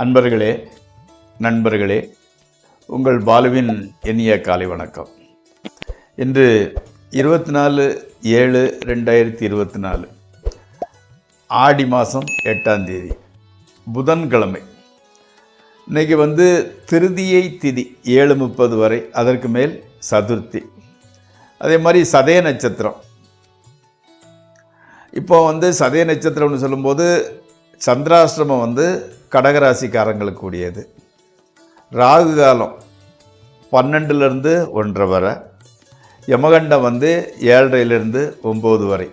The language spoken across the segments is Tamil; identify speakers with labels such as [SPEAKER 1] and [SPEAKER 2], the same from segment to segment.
[SPEAKER 1] அன்பர்களே நண்பர்களே உங்கள் பாலுவின் இனிய காலை வணக்கம். இன்று இருபத்தி நாலு ஏழு ரெண்டாயிரத்தி இருபத்தி நாலு ஆடி மாதம் எட்டாம் தேதி புதன்கிழமை. இன்னைக்கு வந்து திருதியை திதி ஏழு முப்பது வரை அதற்கு மேல் சதுர்த்தி. அதே மாதிரி சதய நட்சத்திரம். இப்போ வந்து சதய நட்சத்திரம்னு சொல்லும்போது சந்திராஷ்டிரமம் வந்து கடகராசிக்காரங்களுக்கு கூடியது. ராகு காலம் பன்னெண்டுலேருந்து ஒன்றரை வரை. யமகண்டம் வந்து ஏழரைலேருந்து ஒம்பது வரை.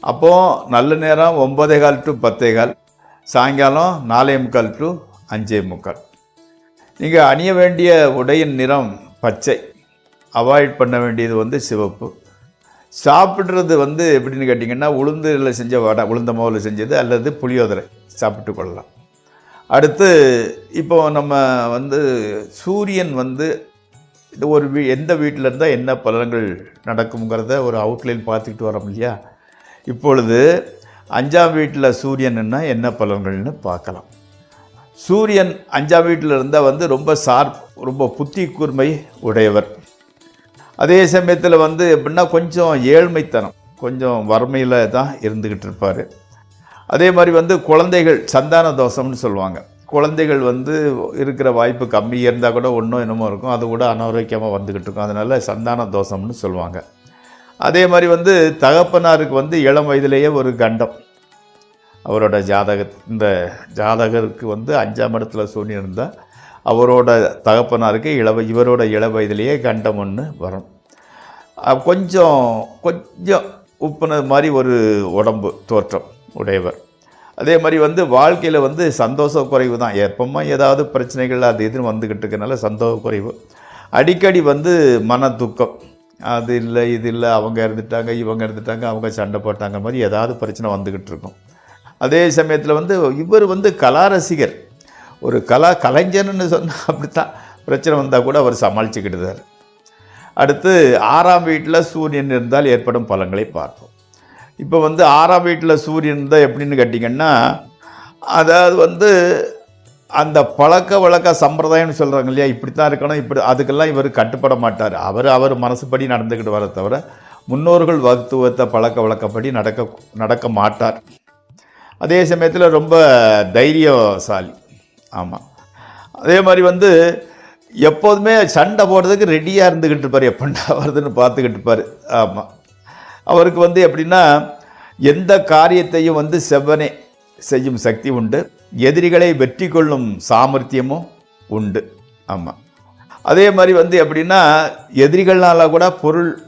[SPEAKER 1] அப்போது நல்ல நேரம் ஒம்பதே கால் டு பத்தே கால். சாயங்காலம் நாலே முக்கால் டு அஞ்சே முக்கால். நீங்கள் அணிய வேண்டிய உடையின் நிறம் பச்சை. அவாய்ட் பண்ண வேண்டியது வந்து சிவப்பு. சாப்பிட்றது வந்து எப்படின்னு கேட்டிங்கன்னா உளுந்தில் செஞ்ச வடை உளுந்த மாவில் செஞ்சது அல்லது புளியோதரை சாப்பிட்டு கொள்ளலாம். அடுத்து இப்போ நம்ம வந்து சூரியன் வந்து இது ஒரு வீ எந்த வீட்டில் இருந்தால் என்ன பலன்கள் நடக்குங்கிறத ஒரு அவுட்லைன் பார்த்துக்கிட்டு வரோம் இல்லையா? இப்பொழுது அஞ்சாம் வீட்டில் சூரியன்னா என்ன பலன்கள்னு பார்க்கலாம். சூரியன் அஞ்சாம் வீட்டில் இருந்தால் வந்து ரொம்ப சார்ப் ரொம்ப புத்தி கூர்மை உடையவர். அதே சமயத்தில் வந்து எப்படின்னா கொஞ்சம் ஏழ்மைத்தனம் கொஞ்சம் வறுமையில் தான் இருந்துக்கிட்டு இருப்பார். அதே மாதிரி வந்து குழந்தைகள் சந்தான தோஷம்னு சொல்லுவாங்க. குழந்தைகள் வந்து இருக்கிற வாய்ப்பு கம்மி இருந்தால் கூட ஒன்றும் என்னமோ இருக்கும். அது கூட அனாரோக்கியமாக வந்துக்கிட்டு இருக்கும். அதனால் சந்தான தோஷம்னு சொல்லுவாங்க. அதே மாதிரி வந்து தகப்பனாருக்கு வந்து இளம் வயதிலேயே ஒரு கண்டம். அவரோட ஜாதக இந்த ஜாதகருக்கு வந்து அஞ்சாம் இடத்துல சூரியன் இருந்தால் அவரோட தகப்பனாருக்கு இளவ இவரோட இள வயதிலேயே கண்டம் ஒன்று வரும். கொஞ்சம் கொஞ்சம் உப்புனது மாதிரி ஒரு உடம்பு தோற்றம். உடையவர். அதே மாதிரி வந்து வாழ்க்கையில் வந்து சந்தோஷ குறைவு தான். எப்பவுமே ஏதாவது பிரச்சனைகள் அது இதுன்னு வந்துக்கிட்டு இருக்கனால சந்தோஷ குறைவு அடிக்கடி வந்து மன துக்கம். அது இல்லை இது இல்லை அவங்க இருந்துட்டாங்க இவங்க இருந்துட்டாங்க அவங்க சண்டை போட்டாங்க மாதிரி ஏதாவது பிரச்சனை வந்துக்கிட்டு இருக்கும். அதே சமயத்தில் வந்து இவர் வந்து கலா ரசிகர் ஒரு கலா கலைஞர்னு சொன்னால் அப்படித்தான். பிரச்சனை வந்தால் கூட அவர் சமாளிச்சுக்கிட்டுதார் அடுத்து ஆறாம் வீட்டில் சூரியன் இருந்தால் ஏற்படும் பலன்களை பார்ப்போம். இப்போ வந்து ஆறாம் வீட்டில் சூரியன் இருந்தால் எப்படின்னு கேட்டிங்கன்னா அதாவது வந்து அந்த பழக்க வழக்க சம்பிரதாயம்னு சொல்கிறாங்க இல்லையா இப்படி தான் இருக்கணும் இப்படி அதுக்கெல்லாம் இவர் கட்டுப்பட மாட்டார். அவர் அவர் மனசுப்படி நடந்துக்கிட்டு வர தவிர முன்னோர்கள் வகுத்துவத்தை பழக்க வழக்கப்படி நடக்க நடக்க மாட்டார். அதே சமயத்தில் ரொம்ப தைரியசாலி. ஆமாம் அதே மாதிரி வந்து எப்போதுமே சண்டை போடுறதுக்கு ரெடியாக இருந்துக்கிட்டு இருப்பார் எப்பண்டா வருதுன்னு பார்த்துக்கிட்டு இருப்பார். ஆமாம் அவருக்கு வந்து எப்படின்னா எந்த காரியத்தையும் வந்து செவ்வனே செய்யும் சக்தி உண்டு. எதிரிகளை வெற்றி கொள்ளும் சாமர்த்தியமும் உண்டு. ஆமாம் அதே மாதிரி வந்து எப்படின்னா எதிரிகள்னால கூட பொருள்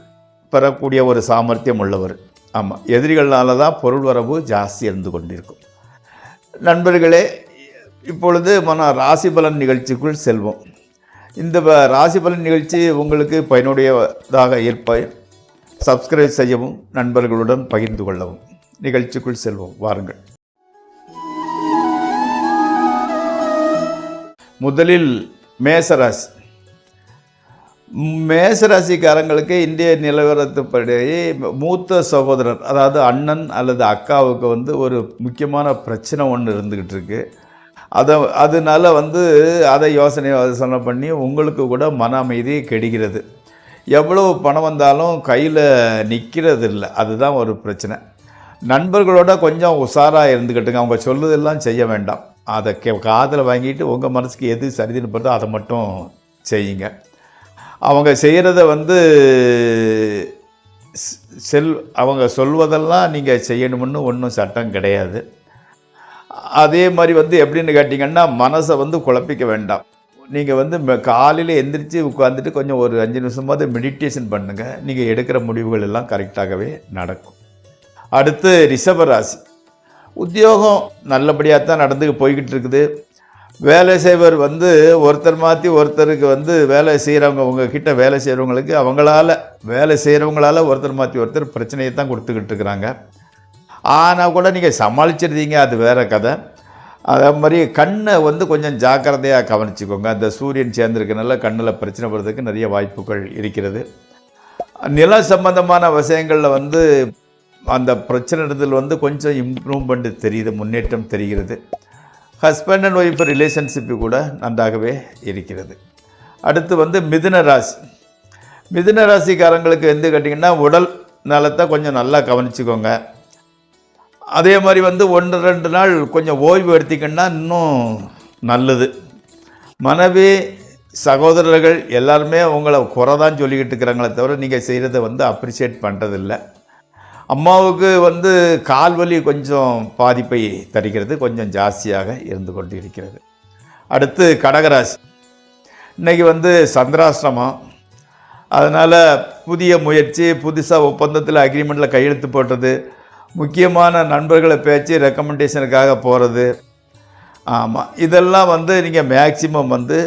[SPEAKER 1] பெறக்கூடிய ஒரு சாமர்த்தியம் உள்ளவர். ஆமாம் எதிரிகள்னால தான் பொருள் வரவு ஜாஸ்தி இருந்து கொண்டிருக்கும். நண்பர்களே இப்பொழுது மன ராசி பலன் நிகழ்ச்சிக்குள் செல்வோம். இந்த வ- ராசி பலன் நிகழ்ச்சி உங்களுக்கு பயனுடையதாக இருப்பேன் சப்ஸ்கிரைப் செய்யவும் நண்பர்களுடன் பகிர்ந்து கொள்ளவும். நிகழ்ச்சிக்குள் செல்வோம். வாருங்கள். முதலில் மேசராசி. மேசராசிக்காரங்களுக்கு இந்திய நிலவரத்துப்படி மூத்த சகோதரர் அதாவது அண்ணன் அல்லது அக்காவுக்கு வந்து ஒரு முக்கியமான பிரச்சனை ஒன்று இருந்துக்கிட்டு இருக்கு. அதை அதனால வந்து அதை யோசனை யோசனை பண்ணி உங்களுக்கு கூட மன அமைதி கெடுகிறது. எவ்வளவு பணம் வந்தாலும் கையில் நிற்கிறது இல்லை அதுதான் ஒரு பிரச்சனை. நண்பர்களோட கொஞ்சம் உஷாராக இருந்துக்கிட்டுங்க. அவங்க சொல்லுதெல்லாம் செய்ய வேண்டாம். அதை கே காதில் வாங்கிட்டு உங்கள் மனசுக்கு எது சரிதுன்னு படுதோ அதை மட்டும் செய்யுங்க. அவங்க செய்கிறத வந்து செல் அவங்க சொல்வதெல்லாம் நீங்கள் செய்யணும்னு ஒன்றும் சட்டம் கிடையாது. அதே மாதிரி வந்து எப்படின்னு கேட்டிங்கன்னா மனசை வந்து குழப்பிக்க வேண்டாம். நீங்கள் வந்து காலையில் எந்திரிச்சு உட்காந்துட்டு கொஞ்சம் ஒரு அஞ்சு நிமிஷமாவது மெடிடேஷன் பண்ணுங்கள் நீங்கள் எடுக்கிற முடிவுகள் எல்லாம் கரெக்டாகவே நடக்கும். அடுத்து ரிஷபராசி உத்தியோகம் நல்லபடியாக தான் நடந்து போய்கிட்டு இருக்குது. வேலை செய்வர் வந்து ஒருத்தர் மாற்றி ஒருத்தருக்கு வந்து வேலை செய்கிறவங்க உங்ககிட்ட வேலை செய்கிறவங்களுக்கு அவங்களால வேலை செய்கிறவங்களால ஒருத்தர் மாற்றி ஒருத்தர் பிரச்சனையை தான் கொடுத்துக்கிட்டு இருக்கிறாங்க. ஆனால் கூட நீங்கள் சமாளிச்சிருந்தீங்க அது வேறு கதை. அதே மாதிரி கண்ணை வந்து கொஞ்சம் ஜாக்கிரதையாக கவனிச்சுக்கோங்க. அந்த சூரியன் சேர்ந்துருக்கனால கண்ணில் பிரச்சனை வர்றதுக்கு நிறைய வாய்ப்புகள் இருக்கிறது. நில சம்பந்தமான விஷயங்களில் வந்து அந்த பிரச்சனை இடத்துல வந்து கொஞ்சம் இம்ப்ரூவ்மெண்ட் தெரியுது முன்னேற்றம் தெரிகிறது. ஹஸ்பண்ட் அண்ட் ஒய்ஃப் ரிலேஷன்ஷிப்பு கூட நன்றாகவே இருக்கிறது. அடுத்து வந்து மிதுன ராசி. மிதுன ராசிக்காரங்களுக்கு வந்து கேட்டிங்கன்னா உடல் நலத்தை கொஞ்சம் நல்லா கவனிச்சுக்கோங்க. அதே மாதிரி வந்து ஒன்று ரெண்டு நாள் கொஞ்சம் ஓய்வு எடுத்திங்கன்னா இன்னும் நல்லது. மனைவி சகோதரர்கள் எல்லாருமே உங்களை குறை தான் சொல்லிக்கிட்டு இருக்கிறாங்களே தவிர நீங்கள் செய்கிறத வந்து அப்ரிஷியேட் பண்ணுறதில்ல அம்மாவுக்கு வந்து கால் வலி கொஞ்சம் பாதிப்பை தருகிறது கொஞ்சம் ஜாஸ்தியாக இருந்து கொண்டு இருக்கிறது. அடுத்து கடகராசி. இன்றைக்கி வந்து சந்திராசிரமம் அதனால் புதிய முயற்சி புதுசாக ஒப்பந்தத்தில் அக்ரிமெண்ட்டில் கையெழுத்து போட்டது முக்கியமான நண்பர்களை பேச்சு ரெக்கமெண்டேஷனுக்காக போகிறது ஆமாம் இதெல்லாம் வந்து நீங்கள் மேக்சிமம் வந்து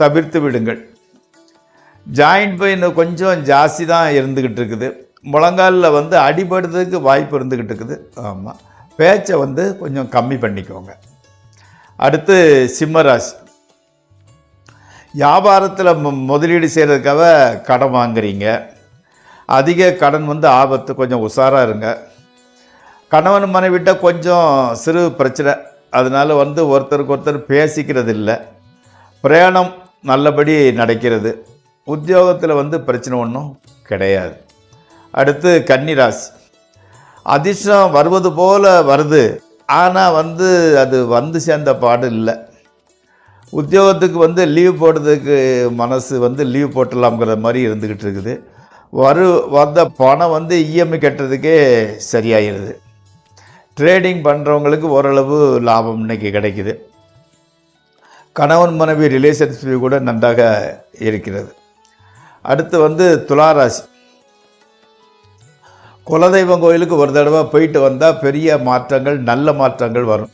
[SPEAKER 1] தவிர்த்து விடுங்கள். ஜாயிண்ட் பெயின் கொஞ்சம் ஜாஸ்தி தான் இருந்துக்கிட்டு இருக்குது. முழங்காலில் வந்து அடிபடுறதுக்கு வாய்ப்பு இருந்துக்கிட்டு இருக்குது. ஆமாம் பேச்சை வந்து கொஞ்சம் கம்மி பண்ணிக்கோங்க. அடுத்து சிம்மராசி. வியாபாரத்தில் முதலீடு செய்கிறதுக்காக கடன் வாங்குறீங்க. அதிக கடன் வந்து ஆபத்து கொஞ்சம் உஷாராக இருங்க. கணவன் மனைவிட்ட கொஞ்சம் சிறு பிரச்சனை. அதனால் வந்து ஒருத்தருக்கு ஒருத்தர் பேசிக்கிறது இல்லை பிரயாணம் நல்லபடி நடக்கிறது. உத்தியோகத்தில் வந்து பிரச்சனை ஒன்றும் கிடையாது. அடுத்து கன்னிராசி. அதிர்ஷ்டம் வருவது போல் வருது. ஆனால் வந்து அது வந்து சேர்ந்த பாடு இல்லை. உத்தியோகத்துக்கு வந்து லீவ் போடுறதுக்கு மனசு வந்து லீவ் போட்டலாம்ங்கிற மாதிரி இருந்துக்கிட்டு இருக்குது. வரு வந்த பணம் வந்து இஎம்ஐ கட்டுறதுக்கே சரியாயிடுது ட்ரேடிங் பண்ணுறவங்களுக்கு ஓரளவு லாபம் இன்னைக்கு கிடைக்குது. கணவன் மனைவி ரிலேஷன்ஷிப் கூட நன்றாக இருக்கிறது. அடுத்து வந்து துளாராசி. குலதெய்வம் கோயிலுக்கு ஒரு தடவை போயிட்டு வந்தால் பெரிய மாற்றங்கள் நல்ல மாற்றங்கள் வரும்.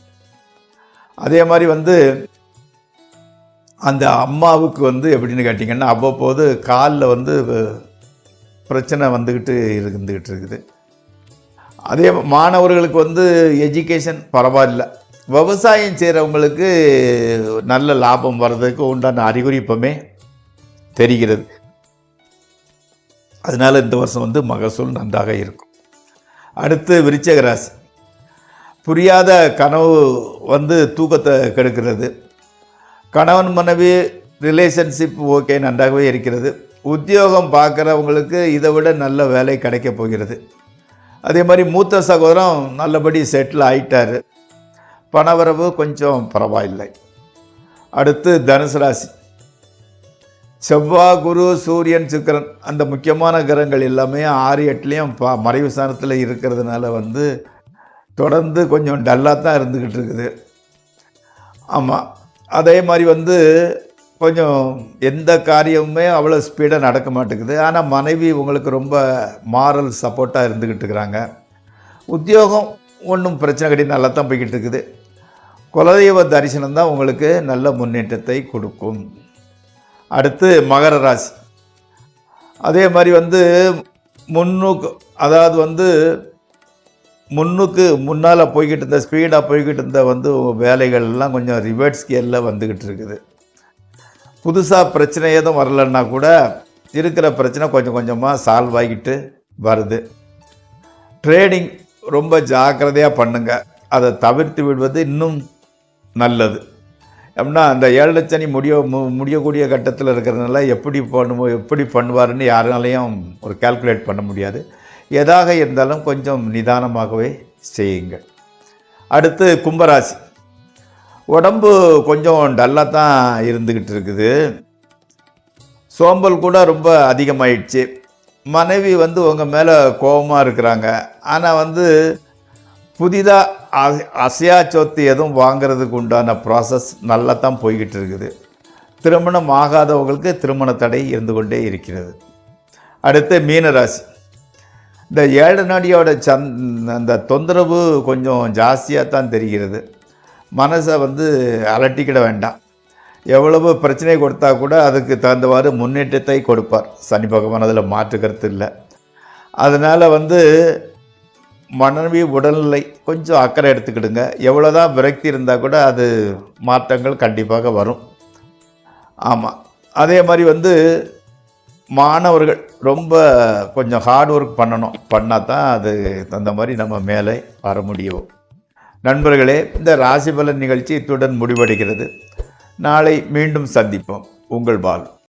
[SPEAKER 1] அதே மாதிரி வந்து அந்த அம்மாவுக்கு வந்து எப்படின்னு கேட்டிங்கன்னா அவ்வப்போது காலில் வந்து பிரச்சனை வந்துக்கிட்டு இருந்துக்கிட்டு இருக்குது. அதே மாணவர்களுக்கு வந்து எஜுகேஷன் பரவாயில்ல. விவசாயம் செய்கிறவங்களுக்கு நல்ல லாபம் வர்றதுக்கு உண்டான அறிகுறி இப்போமே தெரிகிறது. அதனால் இந்த வருஷம் வந்து மகசூல் நன்றாக இருக்கும். அடுத்து விருச்சிக ராசி. புரியாத கனவு வந்து தூக்கத்தை கெடுக்கிறது. கணவன் மனைவி ரிலேஷன்ஷிப் ஓகே நன்றாகவே இருக்கிறது. உத்தியோகம் பார்க்குறவங்களுக்கு இதை விட நல்ல வேலை கிடைக்க போகிறது. அதே மாதிரி மூத்த சகோதரம் நல்லபடி செட்டில் ஆயிட்டார். பணவரவு கொஞ்சம் பரவாயில்லை. அடுத்து தனுசு ராசி. செவ்வாய் குரு சூரியன் சுக்கரன் அந்த முக்கியமான கிரகங்கள் எல்லாமே ஆறு எட்டுலேயும் பா மறைவு ஸ்தானத்தில் இருக்கிறதுனால வந்து தொடர்ந்து கொஞ்சம் டல்லாக தான் இருந்துக்கிட்டு இருக்குது. ஆமாம் அதே மாதிரி வந்து கொஞ்சம் எந்த காரியமுமே அவ்வளோ ஸ்பீடாக நடக்க மாட்டேங்குது. ஆனால் மனைவி உங்களுக்கு ரொம்ப மாரல் சப்போர்ட்டாக இருந்துக்கிட்டு இருக்கிறாங்க. உத்தியோகம் ஒன்றும் பிரச்சனை கிடையாது நல்லா தான் போய்கிட்டு இருக்குது. குலதெய்வ தரிசனம் தான் உங்களுக்கு நல்ல முன்னேற்றத்தை கொடுக்கும். அடுத்து மகர ராசி. அதே மாதிரி வந்து முன்னுக்கு அதாவது வந்து முன்னுக்கு முன்னால் போய்கிட்டு இருந்த ஸ்பீடாக போய்கிட்டு இருந்த வந்து வேலைகள்லாம் கொஞ்சம் ரிவர்ட் ஸ்கேலில் வந்துக்கிட்டு இருக்குது. புதுசாக பிரச்சனை எதுவும் வரலன்னா கூட இருக்கிற பிரச்சனை கொஞ்சம் கொஞ்சமாக சால்வ் ஆகிட்டு வருது. ட்ரேடிங் ரொம்ப ஜாக்கிரதையாக பண்ணுங்க. அதை தவிர்த்து விடுவது இன்னும் நல்லது. அப்படின்னா அந்த ஏழு லட்சணி முடிய மு- முடியக்கூடிய கட்டத்தில் இருக்கிறதுனால எப்படி பண்ணுமோ எப்படி பண்ணுவாருன்னு யாருனாலையும் ஒரு கால்குலேட் பண்ண முடியாது. எதாக இருந்தாலும் கொஞ்சம் நிதானமாகவே செய்யுங்க அடுத்து கும்பராசி. உடம்பு கொஞ்சம் டல்லாக தான் இருந்துக்கிட்டு இருக்குது. சோம்பல் கூட ரொம்ப அதிகமாயிடுச்சு. மனைவி வந்து உங்கள் மேலே கோபமாக இருக்கிறாங்க. ஆனால் வந்து புதிதாக அசையா சொத்து எதுவும் வாங்குறதுக்கு உண்டான ப்ராசஸ் நல்லா தான் போய்கிட்டு இருக்குது. திருமணம் ஆகாதவங்களுக்கு திருமண தடை இருந்து கொண்டே இருக்கிறது. அடுத்து மீனராசி. இந்த ஏழு நாடியோட சந் அந்த தொந்தரவு கொஞ்சம் ஜாஸ்தியாக தான் தெரிகிறது. மனசை வந்து அலட்டிக்கிட வேண்டாம். எவ்வளவு பிரச்சனை கொடுத்தா கூட அதுக்கு தகுந்தவாறு முன்னேற்றத்தை கொடுப்பார். சனி பகவான் அதில் மாற்று கருத்து இல்லை. அதனால் வந்து மனைவி உடல்நிலை கொஞ்சம் அக்கறை எடுத்துக்கிடுங்க. எவ்வளோதான் விரக்தி இருந்தால் கூட அது மாற்றங்கள் கண்டிப்பாக வரும். ஆமாம் அதே மாதிரி வந்து மாணவர்கள் ரொம்ப கொஞ்சம் ஹார்ட் ஒர்க் பண்ணணும். பண்ணால் தான் அது தகுந்த மாதிரி நம்ம மேலே வர முடியும். நண்பர்களே இந்த ராசிபலன் நிகழ்ச்சி இத்துடன் முடிவடைகிறது. நாளை மீண்டும் சந்திப்போம். உங்கள் பால்.